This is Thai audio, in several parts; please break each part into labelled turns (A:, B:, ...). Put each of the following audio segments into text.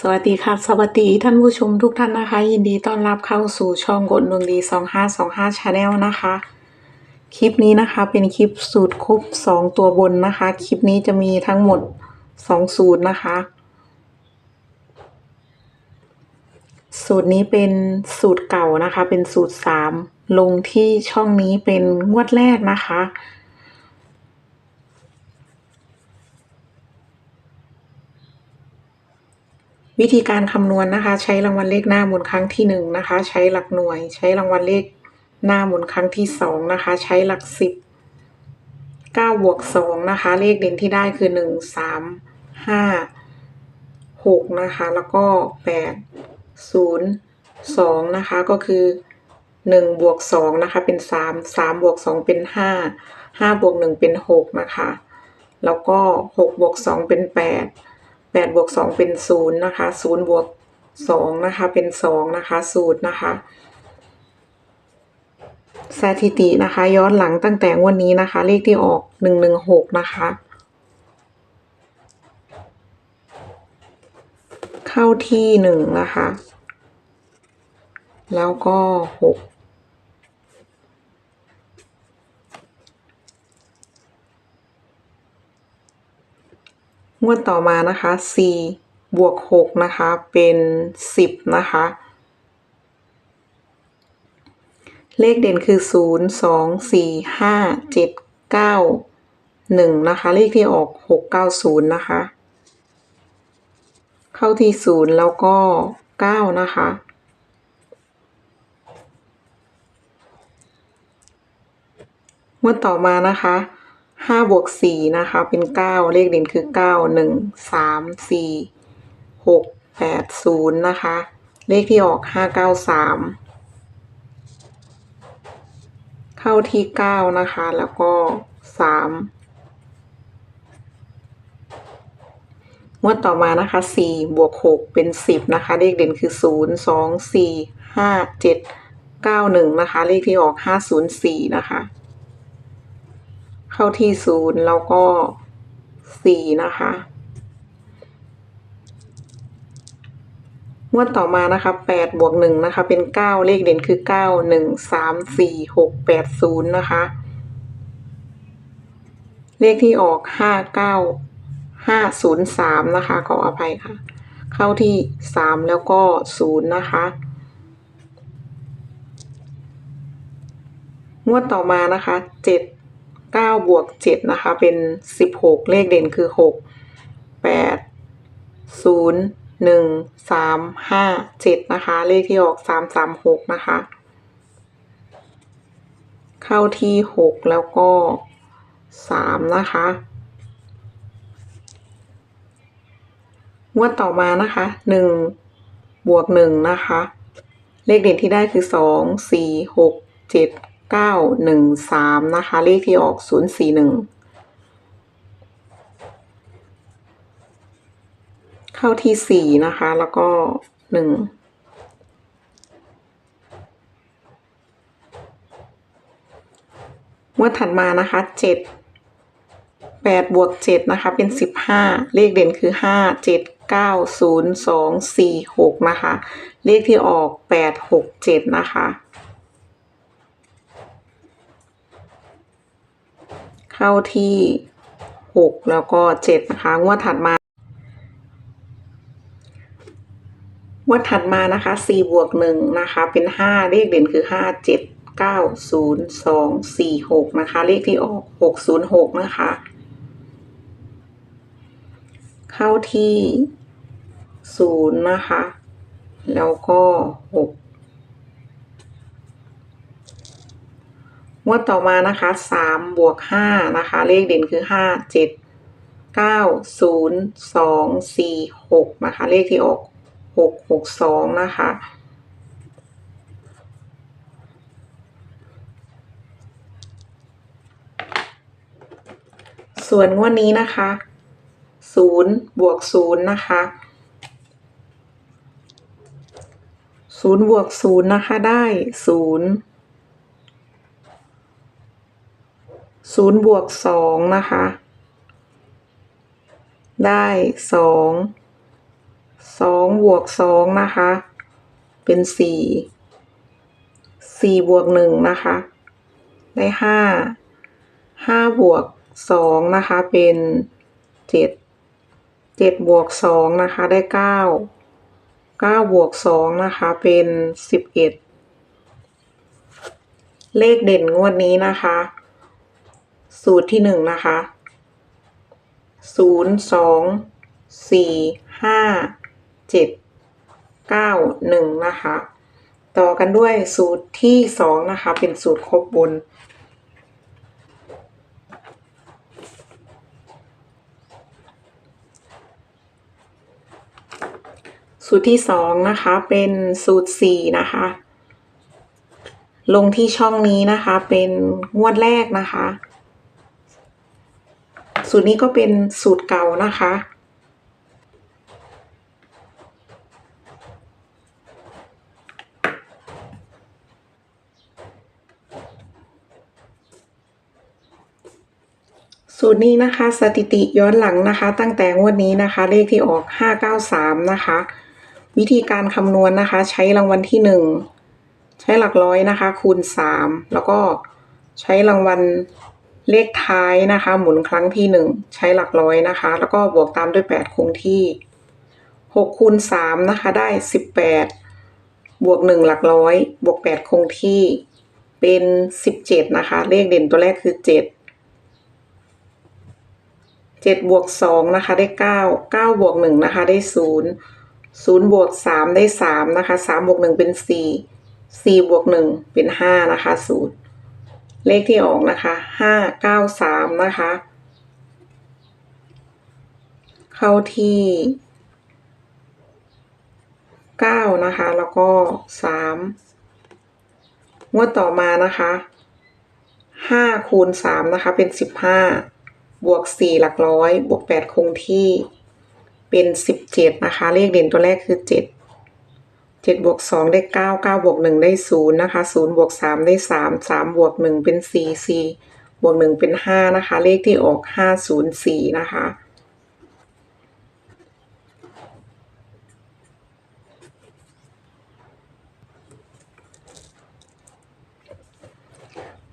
A: สวัสดีค่ะ สวัสดีท่านผู้ชมทุกท่านนะคะ ยินดีต้อนรับเข้าสู่ช่องกดดวงดี2525 Channel นะคะ คลิปนี้นะคะเป็นคลิปสูตรครบ 2 ตัวบนนะคะ คลิปนี้จะมีทั้งหมด 2 สูตรนะคะ สูตรนี้เป็นสูตรเก่านะคะ เป็นสูตร 3 ลงที่ช่องนี้เป็นงวดแรกนะคะ วิธีการคำนวณนะคะ ใช้รางวัลเลขหน้าหมุนครั้งที่หนึ่งนะคะ ใช้หลักหน่วย ใช้รางวัลเลขหน้าหมุนครั้งที่สองนะคะ ใช้หลักสิบเก้าบวกสองนะคะ เลขเด่นที่ได้คือหนึ่งสามห้าหกนะคะ แล้วก็แปดศูนย์สองนะคะ ก็คือหนึ่งบวกสองนะคะ เป็นสามสามบวกสองเป็นห้าห้าบวกหนึ่งเป็นหกนะคะ แล้วก็หกบวกสองเป็นแปด แปดบวกสองเป็นศูนย์นะคะศูนย์บวกสองนะคะเป็นสองนะคะสูตรนะคะ สถิตินะคะ ย้อนหลังตั้งแต่วันนี้นะคะ เลขที่ออกหนึ่งหนึ่งหกนะคะ เข้าที่หนึ่งนะคะ แล้วก็หก งวดต่อมานะคะ4บวก 6 นะคะ เป็น 10 นะคะ เลขเด่นคือ 0 2 4 5 7 9 1 นะคะ เลขที่ออก 690 นะคะ เข้าที่ 0 แล้วก็ 9 นะคะ งวดต่อมานะคะ ห้าบวกสี่นะคะ เป็นเก้าเลขเด่นคือเก้าหนึ่งสามสี่หกแปดศูนย์นะคะ เลขที่ออกห้าเก้าสามเข้าที่เก้านะคะ แล้วก็สามงวดต่อมานะคะสี่บวกหกเป็นสิบนะคะ เลขเด่นคือศูนย์สองสี่ห้าเจ็ดเก้าหนึ่งนะคะ เลขที่ออกห้าศูนย์สี่นะคะ เข้าที่ศูนย์แล้วก็สี่นะคะงวดต่อมานะคะแปดบวกหนึ่งนะคะ เป็นเก้าเลขเด่นคือเก้าหนึ่งสามสี่หกแปดศูนย์นะคะ เลขที่ออกห้าเก้าห้าศูนย์สามนะคะขออภัยค่ะ เข้าที่สามแล้วก็ศูนย์นะคะงวดต่อมานะคะเจ็ด เก้าบวกเจ็ดนะคะ เป็นสิบหกเลขเด่นคือหกแปดศูนย์หนึ่งสามห้าเจ็ดนะคะ เลขที่ออกสามสามหกนะคะ เข้าที่หกแล้วก็สามนะคะงวดต่อมานะคะหนึ่งบวกหนึ่งนะคะ เลขเด่นที่ได้คือสองสี่ หกเก้าหนึ่งสามนะคะ เลขที่ออกศูนย์สี่หนึ่งเข้าที่สี่นะคะ แล้วก็หนึ่งวดถัดมานะคะเจ็ดแปดบวกเจ็ดนะคะ เป็นสิบห้าเลขเด่นคือห้าเจ็ดเก้าศูนย์สองสี่หกนะคะ เลขที่ออกแปดหกเจ็ดนะคะ เข้าที่ 6 แล้วก็ 7 นะคะงวดถัดมางวดถัดมานะคะ4บวก1นะคะ เป็น 5 เลขเด่นคือ 5 7 9 0 2 4 6 นะคะ เลขที่ออก 606 นะคะ เข้าที่ 0 นะคะ แล้วก็ 6 งวดต่อมานะคะสามบวกห้านะคะ เลขเด่นคือห้าเจ็ดเก้าศูนย์สองสี่หกนะคะ เลขที่ออกหกหกสองนะคะส่วนงวดนี้นะคะศูนย์บวกศูนย์นะคะศูนย์บวกศูนย์นะคะได้ศูนย์ ศูนย์บวกสองนะคะ ได้สองสองบวกสองนะคะ เป็นสี่สี่บวกหนึ่งนะคะ ได้ห้าห้าบวกสองนะคะ เป็นเจ็ดเจ็ดบวกสองนะคะ ได้เก้าเก้าบวกสองนะคะ เป็นสิบเอ็ดเลขเด่นงวดนี้นะคะ สูตรที่หนึ่งนะคะศูนย์สองสี่ห้าเจ็ดเก้าหนึ่งนะคะ ต่อกันด้วยสูตรที่สองนะคะ เป็นสูตรครบบน สูตรที่สองนะคะ เป็นสูตรสี่นะคะ ลงที่ช่องนี้นะคะ เป็นงวดแรกนะคะ สูตรนี้ก็เป็นสูตรเก่านะคะ สูตรนี้นะคะสถิติย้อนหลังนะคะ ตั้งแต่งวดนี้นะคะ เลขที่ออก 593 นะคะ วิธีการคำนวณนะคะ ใช้รางวัลที่ 1 ใช้หลักร้อยนะคะ คูณ 3 แล้วก็ใช้รางวัล เลขท้ายนะคะ หมุนครั้งที่ 1 ใช้หลักร้อยนะคะ แล้วก็บวกตามด้วย 8 คงที่6คูณ3นะคะได้ 18 บวก 1 หลักร้อย บวก 8 คงที่เป็น 17 นะคะ เลขเด่นตัวแรกคือ7เจ็ดบวกสองนะคะได้เก้าเก้าบวกหนึ่งนะคะได้ศูนย์ศูนย์บวกสามได้สามนะคะสามบวกหนึ่งเป็นสี่สี่บวกหนึ่งเป็นห้านะคะศูนย์ เลขที่ออกนะคะห้าเก้าสามนะคะ เข้าที่เก้านะคะ แล้วก็สามงวดต่อมานะคะห้าคูณสามนะคะ เป็นสิบห้าบวกสี่หลักร้อย บวกแปดคงที่เป็นสิบเจ็ดนะคะ เลขเด่นตัวแรกคือเจ็ด เจ็ดบวกสองได้เก้าเก้าบวกหนึ่งได้ศูนย์นะคะศูนย์บวกสามได้สามสามบวกหนึ่งเป็นสี่สี่บวกหนึ่งเป็นห้านะคะ เลขที่ออกห้าศูนย์สี่นะคะ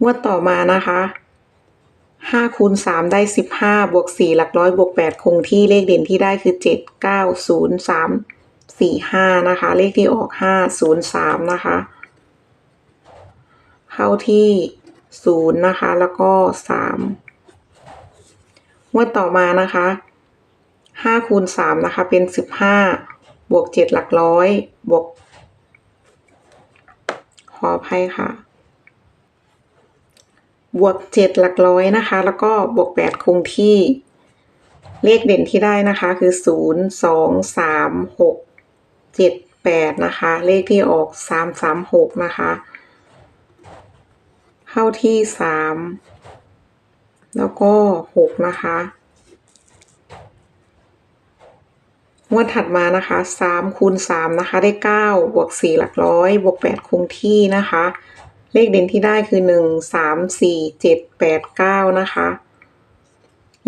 A: งวดต่อมานะคะห้าคูณสามได้สิบห้าบวกสี่หลักร้อยบวกแปดคงที่เลขเด่นที่ได้คือเจ็ดเก้าศูนย์สาม สี่ห้านะคะ เลขที่ออกห้าศูนย์สามนะคะ เข้าที่ศูนย์นะคะ แล้วก็สามงวดต่อมานะคะห้าคูณสามนะคะเป็นสิบห้าบวกเจ็ดหลักร้อยบวก ขออภัยค่ะ บวกเจ็ดหลักร้อยนะคะ แล้วก็บวกแปดคงที่เลขเด่นที่ได้นะคะคือศูนย์สองสามหก เจ็ดแปดนะคะ เลขที่ออกสามสามหกนะคะ เข้าที่สามแล้วก็หกนะคะงวดถัดมานะคะสามคูณสามนะคะ ได้เก้าบวกสี่หลักร้อยบวกแปดคงที่นะคะ เลขเด่นที่ได้คือหนึ่งสามสี่เจ็ดแปดเก้านะคะ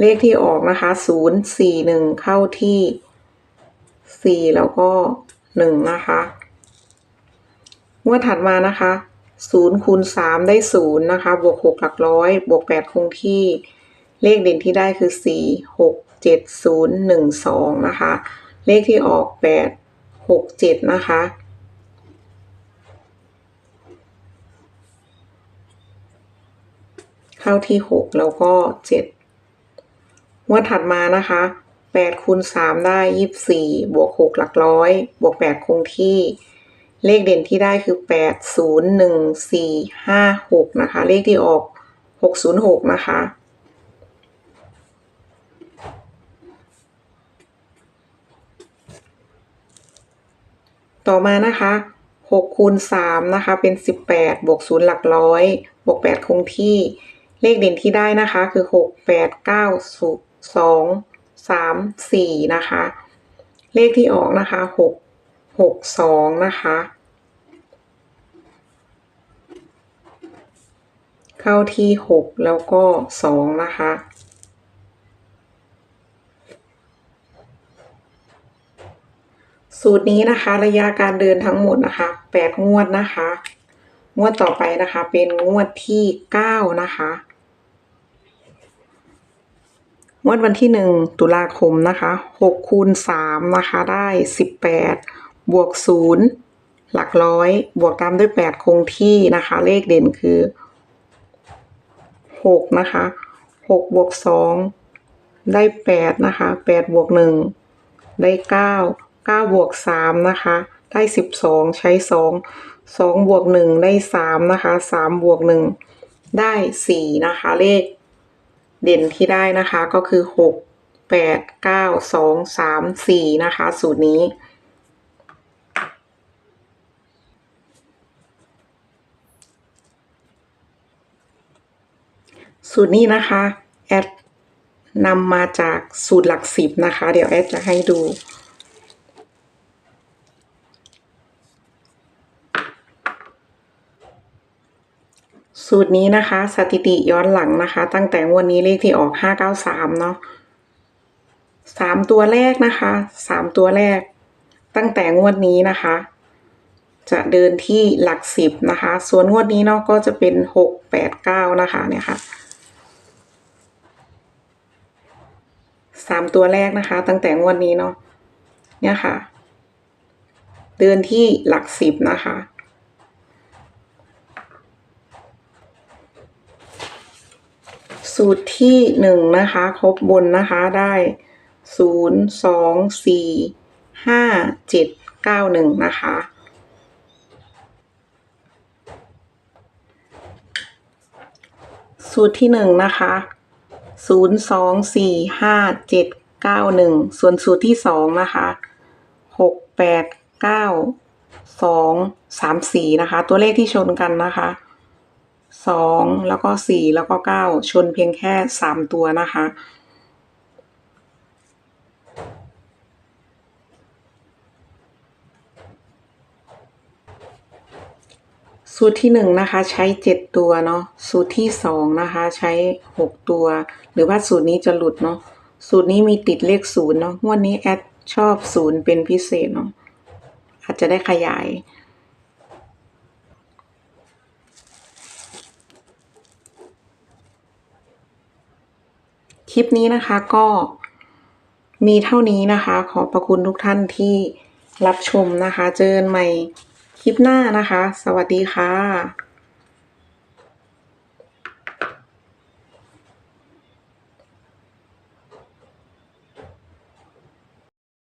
A: เลขที่ออกนะคะศูนย์สี่หนึ่งเข้าที่สี่แล้วก็ หนึ่งนะคะ งวดถัดมานะคะศูนย์คูณสามได้ศูนย์นะคะ บวกหกหลักร้อย บวกแปดคงที่ เลขเด่นที่ได้คือสี่หกเจ็ดศูนย์หนึ่งสองนะคะ เลขที่ออกแปดหกเจ็ดนะคะ เข้าที่หกแล้วก็เจ็ดงวดถัดมานะคะ แปดคูณสามได้ยี่สี่บวกหกหลักร้อย บวกแปดคงที่ เลขเด่นที่ได้คือแปดศูนย์หนึ่งสี่ห้าหกนะคะ เลขที่ออกหกศูนย์หกนะคะ ต่อมานะคะหกคูณสามนะคะ เป็นสิบแปดบวกศูนย์หลักร้อย บวกแปดคงที่ เลขเด่นที่ได้นะคะคือหกแปดเก้า สามสี่นะคะ เลขที่ออกนะคะหกหกสองนะคะ เข้าที่หกแล้วก็สองนะคะสสูตรนี้นะคะระยะการเดินทั้งหมดนะคะแปดงวดนะคะ งวดต่อไปนะคะเป็นงวดที่เก้านะคะ งวดวันที่หนึ่งตุลาคมนะคะหกคูณสามนะคะได้สิบแปดบวกศูนย์หลักร้อย บวกตามด้วยแปดคงที่นะคะ เลขเด่นคือหกนะคะหกบวกสองได้แปดนะคะแปดบวกหนึ่งได้เก้าเก้าบวกสามนะคะ ได้สิบสองใช้สองสองบวกหนึ่งได้สามนะคะสามบวกหนึ่งได้สี่นะคะ เลข เด่นที่ได้นะคะก็คือหกแปดเก้าสองสามสี่นะคะ สูตรนี้ สูตรนี้นะคะ แอดนำมาจากสูตรหลักสิบนะคะ เดี๋ยวแอดจะให้ดู สูตรนี้นะคะ สถิติย้อนหลังนะคะ ตั้งแต่งวดนนี้เลขที่ออกห้าเก้าสามเนาะสามตัวแรกนะคะสามตัวแรก ตั้งแต่งวดนี้นะคะ จะเดินที่หลักสิบนะคะ ส่วนงวดนี้เนาะก็จะเป็นหกแปดเก้านะคะเนี่ยค่ะสามตัวแรกนะคะ ตั้งแต่งวดนี้เนาะเนี่ยค่ะ เดินที่หลักสิบนะคะ สูตรที่หนึ่งนะคะ ครบบนนะคะได้ศูนย์สองสี่ห้าเจ็ดเก้าหนึ่งนะคะ สูตรที่หนึ่งนะคะศูนย์สองสี่ห้าเจ็ดเก้าหนึ่งส่วนสูตรที่สองนะคะหกแปดเก้าสองสามสี่นะคะ ตัวเลขที่ชนกันนะคะ สองแล้วก็สี่แล้วก็เก้าชนเพียงแค่สามตัวนะคะ สูตรที่หนึ่งนะคะ ใช้เจ็ดตัวเนาะสูตรที่สองนะคะ ใช้หกตัว หรือว่าสูตรนี้จะหลุดเนาะสูตรนี้มีติดเลขศูนย์เนาะงวดนี้แอดชอบศูนย์เป็นพิเศษเนาะอาจจะได้ขยาย คลิปนี้นะคะก็มีเท่านี้นะคะ ขอบพระคุณทุกท่านที่รับชมนะคะ เจอกันใหม่คลิปหน้านะคะ สวัสดีค่ะ